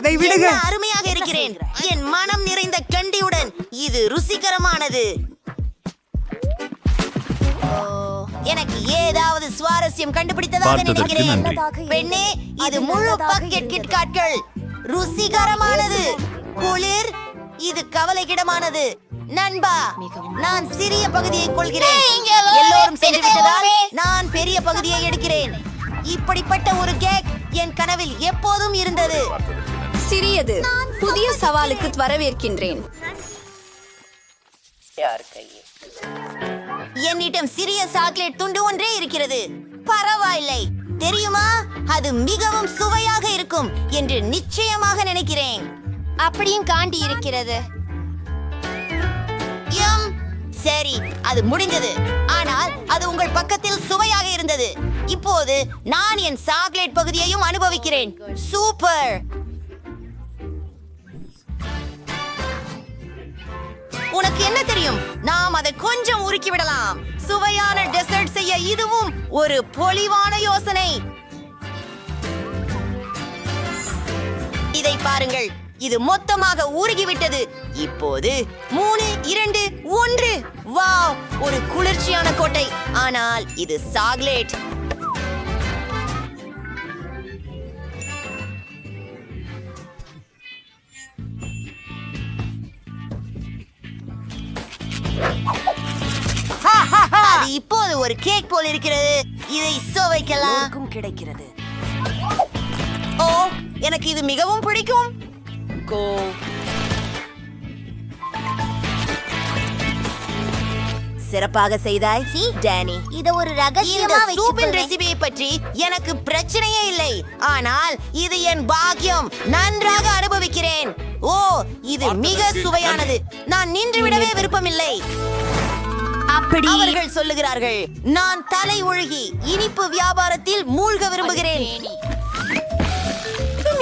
அதை விடுங்க அருமையாக இருக்கிறேன். என் மனம் நிறைந்த கண்டியுடன் இது ருசிகரமானது. எனக்கு ஏதாவது சுவாரஸ்யம் கண்டுபிடித்ததாக நினைக்கிறேன். நன்றி. பெண்ணே இது முழு பக்கெட் கிட்காட்கள். ருசிகரமானது. குளிர் இது கவலைக்கிடமானது. நண்பா நான் சிறிய பகுதியை கொள்கிறேன். எல்லோரும் சென்று விட்டதால் நான் பெரிய பகுதியை எடுக்கிறேன். இப்படிப்பட்ட ஒரு கேக் என் கனவில் எப்போதும் இருந்தது. சிறியது. புதிய சவாலுக்கு வரவேற்கின்றேன். என்னிடம் சிறிய சாக்லேட் துண்டு ஒன்றே இருக்கிறது. பரவாயில்லை. தெரியுமா? அது மிகவும் சுவையாக இருக்கும் என்று நிச்சயமாக நினைக்கிறேன். அப்படியும் காண்டி இருக்கிறது. சரி அது முடிந்தது ஆனால் அது உங்கள் பக்கத்தில் சுவையாக இருந்தது. இப்போது நான் என் சாக்லேட் பகுதியையும் அனுபவிக்கிறேன். சூப்பர். உனக்கு என்ன தெரியும்? நாம் அதை கொஞ்சம் உருக்கி விடலாம். சுவையான டெசர்ட் செய்ய இதுவும் ஒரு பொலிவான யோசனை. இதை பாருங்கள். இது மொத்தமாக உருகிவிட்டது இப்போது மூணு இரண்டு ஒன்று. வா ஒரு குளிர்ச்சியான கோட்டை. ஆனால் இது சாக்லேட். அது இப்போது ஒரு கேக் போல் இருக்கிறது. இதை சுவைக்கலாம். கிடைக்கிறது. ஓ எனக்கு இது மிகவும் பிடிக்கும். கோ சிறப்பாக செய்தாய். டேனி இத ஒரு ரகசியமா சூப்பின் ரெசிபியை பற்றி எனக்கு பிரச்சனையே இல்லை. ஆனால் இது என் பாக்கியம். நன்றாக அனுபவிக்கிறேன். ஓ இது மிக சுவையானது. நான் நின்று விடவே விருப்பமில்லை. அப்படி. அவர்கள் சொல்லுகிறார்கள் நான் தலை ஒழுகி இனிப்பு வியாபாரத்தில் மூழ்க விரும்புகிறேன்.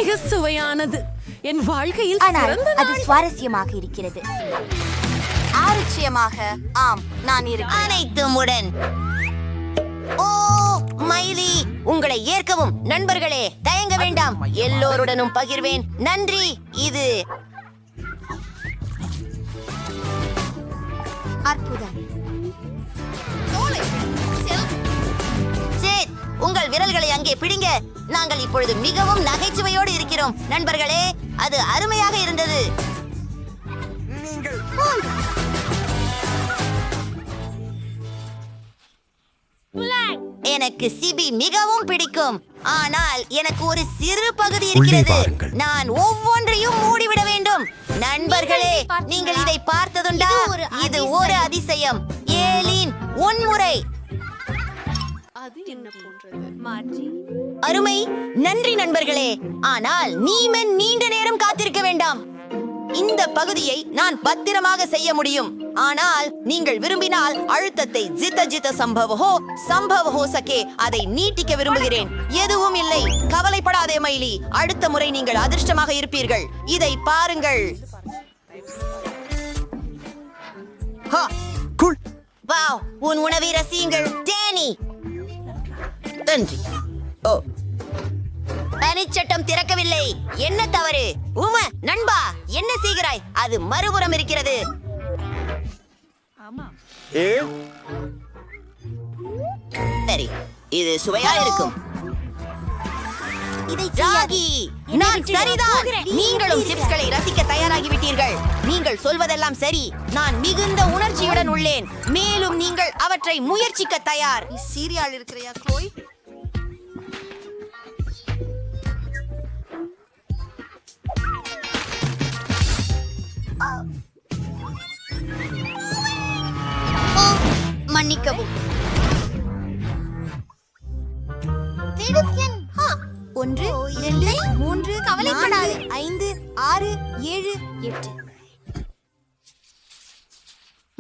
மிக சுவையானது. என் வாழ்க்கையில் ஆனால் அது சுவாரஸ்யமாக இருக்கிறது. ஆச்சரியமாக ஆம் நான் இருக்கேன் அனைத்தும் உடன் ஓ மைலி உங்களை ஏற்கவும் நண்பர்களே தயங்க வேண்டாம். எல்லோருடனும் பகிர்வேன். நன்றி இது. அற்புதம். சேத் உங்கள் விரல்களை அங்கே பிடிங்க. நாங்கள் இப்பொழுது மிகவும் நகைச்சுவையோடு இருக்கிறோம். நண்பர்களே அது அருமையாக இருந்தது. எனக்கு சிபி மிகவும் பிடிக்கும். ஆனால் எனக்கு ஒரு சிறு பகுதி இருக்கிறது. நான் ஒவ்வொன்றையும் மூடிவிட வேண்டும். நண்பர்களே? நீங்கள் இதை பார்த்ததுண்டா? இது ஒரு அதிசயம். ஏலின் உன்முறை. அது என்ன போன்றது? அருமை. நன்றி நண்பர்களே. ஆனால் நீமன் நீண்ட நேரம் காத்திருக்க வேண்டாம். இந்த பகுதியை நான் பத்திரமாக செய்ய முடியும். ஆனால் நீங்கள் விரும்பினால் அழுத்தத்தை ஜித்த ஜித்த சம்பவஹோ சம்பவஹோ சகே அதை நீட்டிக்க விரும்புகிறேன். எதுவும் இல்லை. கவலைப்படாதே மைலி அடுத்த முறை நீங்கள் அதிர்ஷ்டமாக இருப்பீர்கள். இதை பாருங்கள். ஹா, வாவ் உன் உணவை ரசியுங்கள். டேனி. நன்றி. ஓ. பனிச்சட்டம் திறக்கவில்லை. என்ன தவறு? உம நண்பா. என்ன செய்கிறாய்? அது மறுபுறம் இருக்கிறது. சரி இது சுவையா இருக்கும். ராகி நான் சரிதான். நீங்களும் சிப்ஸ்களை ரசிக்க தயாராகி விட்டீர்கள் நீங்கள் சொல்வதெல்லாம் சரி. நான் மிகுந்த உணர்ச்சியுடன் உள்ளேன். மேலும் நீங்கள் அவற்றை முயற்சிக்க தயார். சீரியால் இருக்கிறையா க்ளோய் மன்னிக்கவும். ஒன்று இரண்டு மூன்று கவலைப்படாது ஐந்து ஆறு ஏழு எட்டு.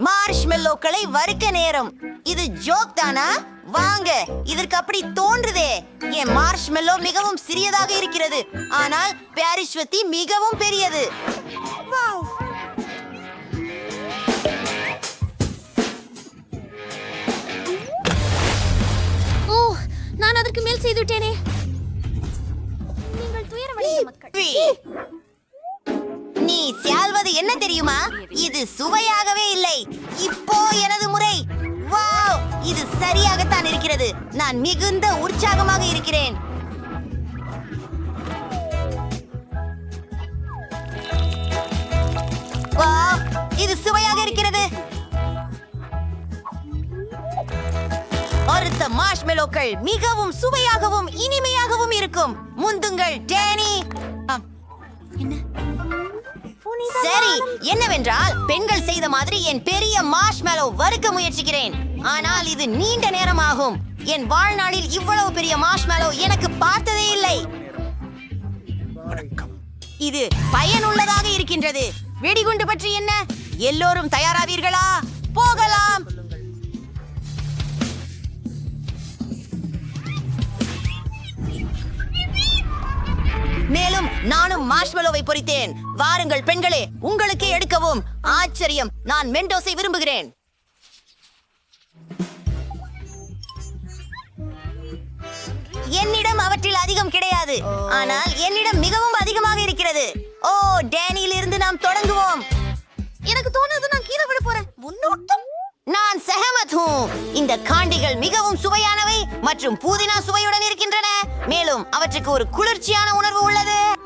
மார்ஷ்மெல்லோக்களை வறுக்க நேரம். இது ஜோக் தானா? வாங்க இதற்கு அப்படி தோன்றுதே. என் மார்ஷ்மெல்லோ மிகவும் சிறியதாக இருக்கிறது. ஆனால் பாரிஸ்வதி மிகவும் பெரியது. என்ன தெரியுமா? இது சுவையாகவே இல்லை. இப்போ எனது முறை. வாவ்! இது சரியாகத்தான் இருக்கிறது. நான் மிகுந்த உற்சாகமாக இருக்கிறேன். வாவ்! இது சுவையாக இருக்கிறது. அறுத்த மார்ஷ்மெலோக்கள் மிகவும் சுவையாகவும் இனிமையாகவும் இருக்கும். முந்துங்கள் டேனி! சரி என்னவென்றால் பெண்கள் செய்த மாதிரி என் பெரிய மார்ஷ்மெலோ வறுக்க முயற்சிக்கிறேன். ஆனால் இது நீண்ட நேரம் ஆகும் என் வாழ்நாளில் இவ்வளவு பெரிய மார்ஷ்மெலோ எனக்கு பார்த்ததே இல்லை. இது பயனுள்ளதாக இருக்கின்றது. வெடிகுண்டு பற்றி என்ன? எல்லோரும் தயாராவீர்களா? போகலாம். மேலும் நானும் மார்ஷ்மெலோவை பொறித்தேன். வாருங்கள் பெண்களே உங்களுக்கே எடுக்கவும் ஆச்சரியம். நான் மெண்டோஸை விரும்புகிறேன். என்னிடம் அவற்றில் அதிகம் கிடையாது. ஆனால் என்னிடம் மிகவும் அதிகமாக இருக்கிறது. ஓ டேனியில் இருந்து நாம் தொடங்குவோம். எனக்கு தோணுது நான் கீழே விட போறேன். முன்னோட்டம். நான் சஹமத் ஹூம். இந்த காண்டிகள் மிகவும் சுவையானவை மற்றும் புதினா சுவையுடன் இருக்கின்றன. மேலும் அவற்றுக்கு ஒரு குளிர்ச்சியான உணர்வு உள்ளது.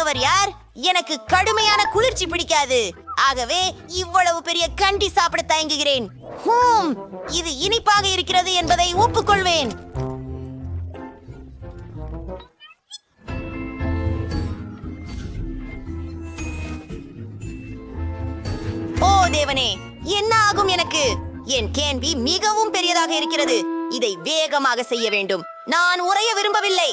அடுத்தவர் யார்? எனக்கு கடுமையான குளிர்ச்சி பிடிக்காது. ஆகவே இவ்வளவு பெரிய கண்டி சாப்பிட தயங்குகிறேன். ஹூம் இது இனிப்பாக இருக்கிறது என்பதை ஒப்புக்கொள்வேன். ஓ தேவனே என்ன ஆகும் எனக்கு? என் கேள்வி மிகவும் பெரியதாக இருக்கிறது. இதை வேகமாக செய்ய வேண்டும். நான் உரைய விரும்பவில்லை.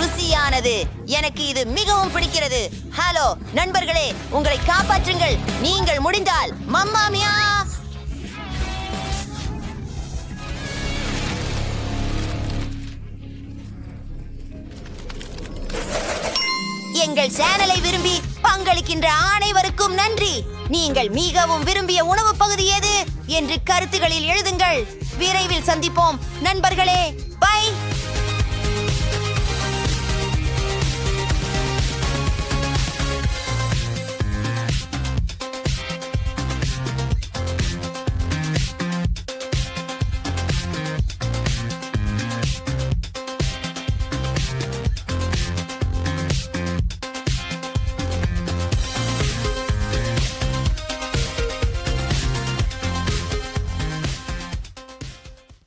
ருசியானது. எனக்கு இது மிகவும் பிடிக்கிறது. ஹலோ நண்பர்களே உங்களை காப்பாற்றுங்கள். நீங்கள் முடிந்தால் மம்மாமியா எங்கள் சேனலை விரும்பி பங்களிக்கின்ற அனைவருக்கும் நன்றி. நீங்கள் மிகவும் விரும்பிய உணவு பகுதி எது? என்று கருத்துகளில் எழுதுங்கள். விரைவில் சந்திப்போம். நண்பர்களே!